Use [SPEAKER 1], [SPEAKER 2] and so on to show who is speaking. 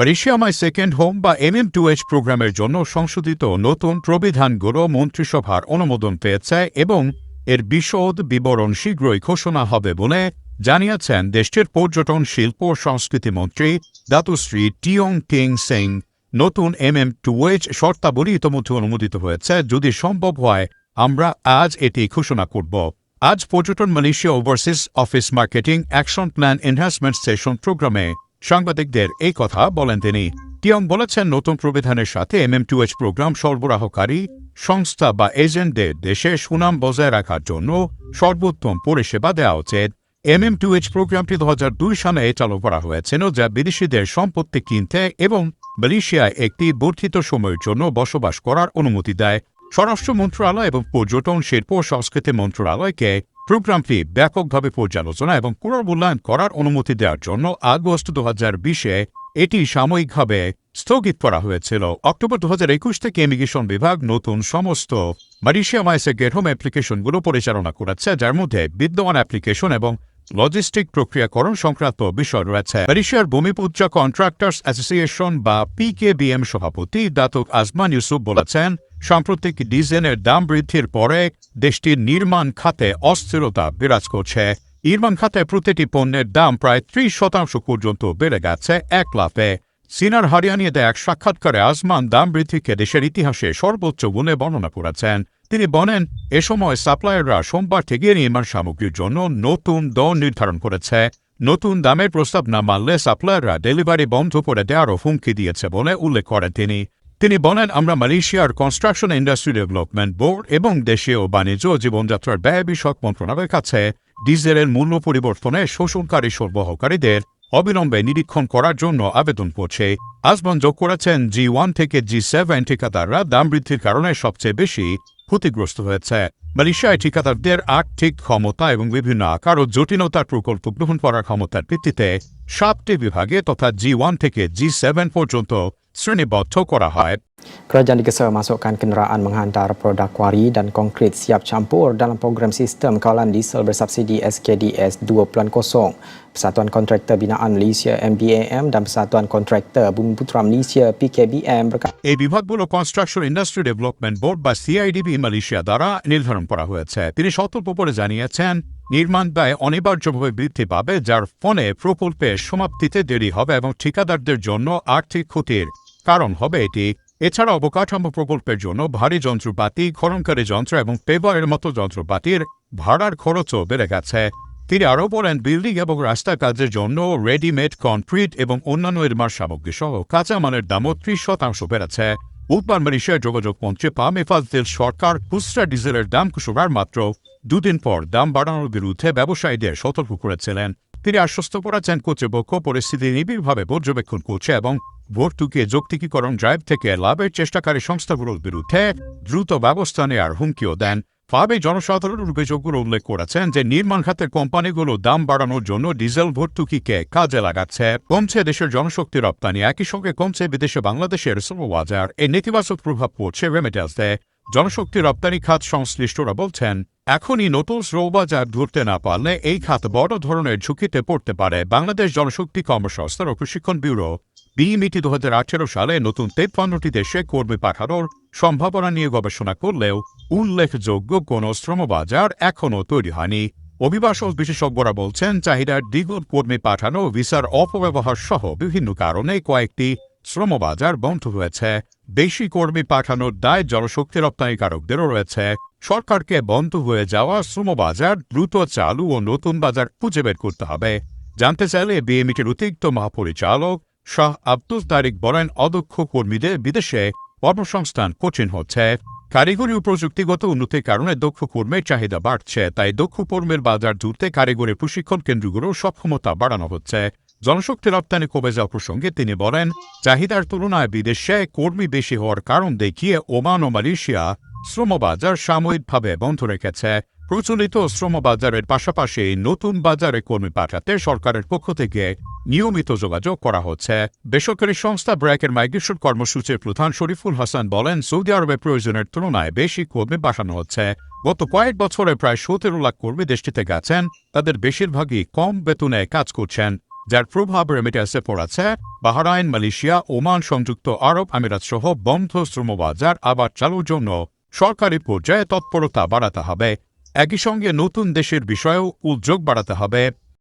[SPEAKER 1] মালয়েশিয়ামায় second home বা M M two H প্রোগ্রামের জন্য সংশোধিত নতুন প্রবিধানগুলো মন্ত্রিসভার অনুমোদন পেয়েছে এবং এর বিশদ বিবরণ শীঘ্রই ঘোষণা হবে বলে জানিয়েছেন দেশটির পর্যটন শিল্প ও সংস্কৃতি মন্ত্রী দাতুশ্রী টিয়ং কিং সিং। নতুন এম এম টু এইচ শর্তাবলী ইতোমধ্যে অনুমোদিত হয়েছে। যদি সম্ভব হয়, আমরা আজ এটি ঘোষণা করব। আজ পর্যটন Malaysia overseas office marketing action plan enhancement session প্রোগ্রামে সাংবাদিকদের এই কথা বলেন তিনি। টিয়ং বলেছেন, নতুন প্রবিধানের সাথে M M two H program সরবরাহকারী সংস্থা বা এজেন্টদের দেশে সুনাম বজায় রাখার জন্য সর্বোত্তম পরিষেবা দেওয়া উচিত। এম এম টু এইচ প্রোগ্রামটি দু হাজার দুই সালে চালু করা হয়েছিল, যা বিদেশিদের সম্পত্তি কিনতে এবং মালয়েশিয়ায় একটি বর্ধিত সময়ের জন্য বসবাস করার অনুমতি দেয়। স্বরাষ্ট্র মন্ত্রণালয় এবং পর্যটন, শিল্প সংস্কৃতি মন্ত্রণালয়কে প্রোগ্রামটি ব্যাপকভাবে পর্যালোচনা এবং পুনর্মূল্যায়ন করার অনুমতি দেওয়ার জন্য আগস্ট দু হাজার বিশে এটি সাময়িকভাবে স্থগিত করা হয়েছিল। অক্টোবর দু হাজার একুশ থেকে ইমিগ্রেশন বিভাগ নতুন সমস্ত মালয়েশিয়া মাইসে গেট হোম অ্যাপ্লিকেশনগুলো পরিচালনা করেছে, যার মধ্যে বিদ্যমান অ্যাপ্লিকেশন এবং লজিস্টিক প্রক্রিয়াকরণ সংক্রান্ত বিষয় রয়েছে। মালয়েশিয়ার ভূমিপুত্র কন্ট্রাক্টর্স অ্যাসোসিয়েশন বা পিকেবিএম সভাপতি দাতুক আজমান ইউসুফ বলেছেন সাম্প্রতিক ডিজেলের দাম বৃদ্ধির পরে দেশটির নির্মাণ খাতে অস্থিরতা বিরাজ করছে। নির্মাণ খাতে প্রতিটি পণ্যের দাম প্রায় ত্রিশ শতাংশ পর্যন্ত বেড়ে গেছে এক লাফে। সিনার হারিয়ানিয়ে দেয় এক সাক্ষাৎকারে আজমান দাম বৃদ্ধিকে দেশের ইতিহাসে সর্বোচ্চ গুণে বর্ণনা করেছেন। তিনি বলেন, এ সময় সাপ্লায়াররা সোমবার থেকে নির্মাণ সামগ্রীর জন্য নতুন দর নির্ধারণ করেছে। নতুন দামের প্রস্তাব না মানলে সাপ্লায়াররা ডেলিভারি বন্ধ করে দেওয়ারও হুমকি দিয়েছে বলে উল্লেখ করেন তিনি। তিনি বলেন, আমরা মালয়েশিয়ার কনস্ট্রাকশন ইন্ডাস্ট্রি ডেভেলপমেন্ট বোর্ড এবং দেশীয় বাণিজ্য জীবনযাত্রার ব্যয় বিষয়ক মন্ত্রণালয়ের কাছে ডিজেলের মূল্য পরিবর্তনে শোষণকারী সরবরাহকারীদের অবিলম্বে নিরীক্ষণ করার জন্য আবেদন করছে। আসমান যোগ করেছেন, জি ওয়ান থেকে জি সেভেন ঠিকাদাররা দাম বৃদ্ধির কারণে সবচেয়ে বেশি ক্ষতিগ্রস্ত হয়েছে। মালয়েশিয়ায় ঠিকাদারদের আর্থিক ক্ষমতা এবং বিভিন্ন আকার ও জটিলতার প্রকল্প গ্রহণ করার ক্ষমতার ভিত্তিতে সাতটি বিভাগে তথা জি ওয়ান থেকে জি সেভেন পর্যন্ত শ্রেণীবদ্ধ kora হয়
[SPEAKER 2] Kerajaan digesa masukkan kenderaan menghantar produk kuari dan konkrit siap campur dalam program sistem kawalan diesel bersubsidi SKDS 2.0. Persatuan Kontraktor Binaan Malaysia MBAM dan Persatuan Kontraktor Bumi Putra Malaysia PKBM berkata
[SPEAKER 1] এই বিভাগগুলো construction industry development board বা CIDB Malaysia দ্বারা নির্ধারণ করা হয়েছে তিনি সতর্ক করে জানিয়েছেন নির্মাণ ব্যয় অনিবার্যভাবে বৃদ্ধি পাবে যার ফলে প্রকল্পের সমাপ্তিতে দেরি হবে এবং ঠিকাদারদের জন্য আর্থিক ক্ষতির কারণ হবে এটি। এছাড়া অবকাঠামো প্রকল্পের জন্য ভারী যন্ত্রপাতি, খননকারী যন্ত্র এবং পেপারের মতো যন্ত্রপাতির ভাড়ার খরচও বেড়ে গেছে। তিনি আরও বলেন, বিল্ডিং এবং রাস্তা কাজের জন্য রেডিমেড কনক্রিট এবং অন্যান্য নির্মাণ সামগ্রী সহ কাঁচামালের দামও ত্রিশ শতাংশ বেড়েছে। বুধবার মালয়েশিয়ার যোগাযোগ মন্ত্রী পাম এফাজদিল সরকার খুচরা ডিজেলের দাম কুসুরার মাত্র দুদিন পর দাম বাড়ানোর বিরুদ্ধে ব্যবসায়ীদের সতর্ক করেছিলেন। তিনি আশ্বস্ত করেছেন, কর্তৃপক্ষ পরিস্থিতি নিবিড়ভাবে পর্যবেক্ষণ করছে এবং ভর্তুকি যৌক্তিকীকরণ ড্রাইভ থেকে লাভের চেষ্টাকারী সংস্থাগুলোর বিরুদ্ধে দ্রুত ব্যবস্থা নেওয়ার হুমকিও দেন। ফাবে জনসাধারণের অভিযোগগুলো উল্লেখ করেছেন যে নির্মাণ খাতের কোম্পানিগুলো দাম বাড়ানোর জন্য ডিজেল ভর্তুকিকে কাজে লাগাচ্ছে। কমছে দেশের জনশক্তি রপ্তানি, একই সঙ্গে কমছে বিদেশে বাংলাদেশের শ্রমবাজার এই নেতিবাচক প্রভাব পড়ছে রেমিটেন্সে। জনশক্তি রপ্তানি খাত সংশ্লিষ্টরা বলছেন, এখনই নতুন শ্রমবাজার ধরতে না পারলে এই খাত বড় ধরনের ঝুঁকিতে পড়তে পারে। বাংলাদেশ জনশক্তি কর্মসংস্থার ও প্রশিক্ষণ ব্যুরো বিইমিটি দু হাজার আঠেরো সালে নতুন তেপ্পান্নটি দেশে কর্মী পাঠানোর সম্ভাবনা নিয়ে গবেষণা করলেও উল্লেখযোগ্য কোনো শ্রমবাজার এখনও তৈরি হয়নি। অভিবাসন বিশেষজ্ঞরা বলছেন চাহিদার দ্বিগুণ কর্মী পাঠানো, ভিসার অপব্যবহার সহ বিভিন্ন কারণে কয়েকটি শ্রমবাজার বন্ধ হয়েছে। বেশি কর্মী পাঠানোর দায় জনশক্তি রপ্তানিকারকদেরও রয়েছে। সরকারকে বন্ধ হয়ে যাওয়া শ্রমবাজার দ্রুত চালু ও নতুন বাজার খুঁজে বের করতে হবে। জানতে চাইলে বিএমইটির অতিরিক্ত মহাপরিচালক শাহ আব্দুল তারিক বলেন অদক্ষ কর্মীদের বিদেশে কর্মসংস্থান কঠিন হচ্ছে। কারিগরি ও প্রযুক্তিগত উন্নতির কারণে দক্ষ কর্মীর চাহিদা বাড়ছে, তাই দক্ষ কর্মীর বাজার জুড়তে কারিগরি প্রশিক্ষণ কেন্দ্রগুলোর সক্ষমতা বাড়ানো হচ্ছে। জনশক্তি রপ্তানি কমে যাওয়া প্রসঙ্গে তিনি বলেন, চাহিদার তুলনায় বিদেশে কর্মী বেশি হওয়ার কারণ দেখিয়ে ওমান ও মালয়েশিয়া শ্রমবাজার সাময়িকভাবে বন্ধ রেখেছে। প্রচলিত শ্রমবাজারের পাশাপাশি নতুন বাজারে কর্মী পাঠাতে সরকারের পক্ষ থেকে নিয়মিত যোগাযোগ করা হচ্ছে। বেসরকারি সংস্থা ব্র্যাকের মাইগ্রেশন কর্মসূচির প্রধান শরীফুল হাসান বলেন, সৌদি আরবে প্রয়োজনের তুলনায় বেশি কর্মী পাঠানো হচ্ছে। গত কয়েক বছরে প্রায় সতেরো লাখ কর্মী দেশটিতে গেছেন। তাদের বেশিরভাগই কম বেতনে কাজ করছেন, যার প্রভাব রেমিটেন্সে পড়েছে। বাহরাইন, মালয়েশিয়া, ওমান সংযুক্ত আরব আমিরাত সহ বন্ধ শ্রমবাজার আবার চালুর জন্য সরকারি পর্যায়ে তৎপরতা বাড়াতে হবে। একই সঙ্গে নতুন দেশের বিষয়েও উদ্যোগ বাড়াতে হবে।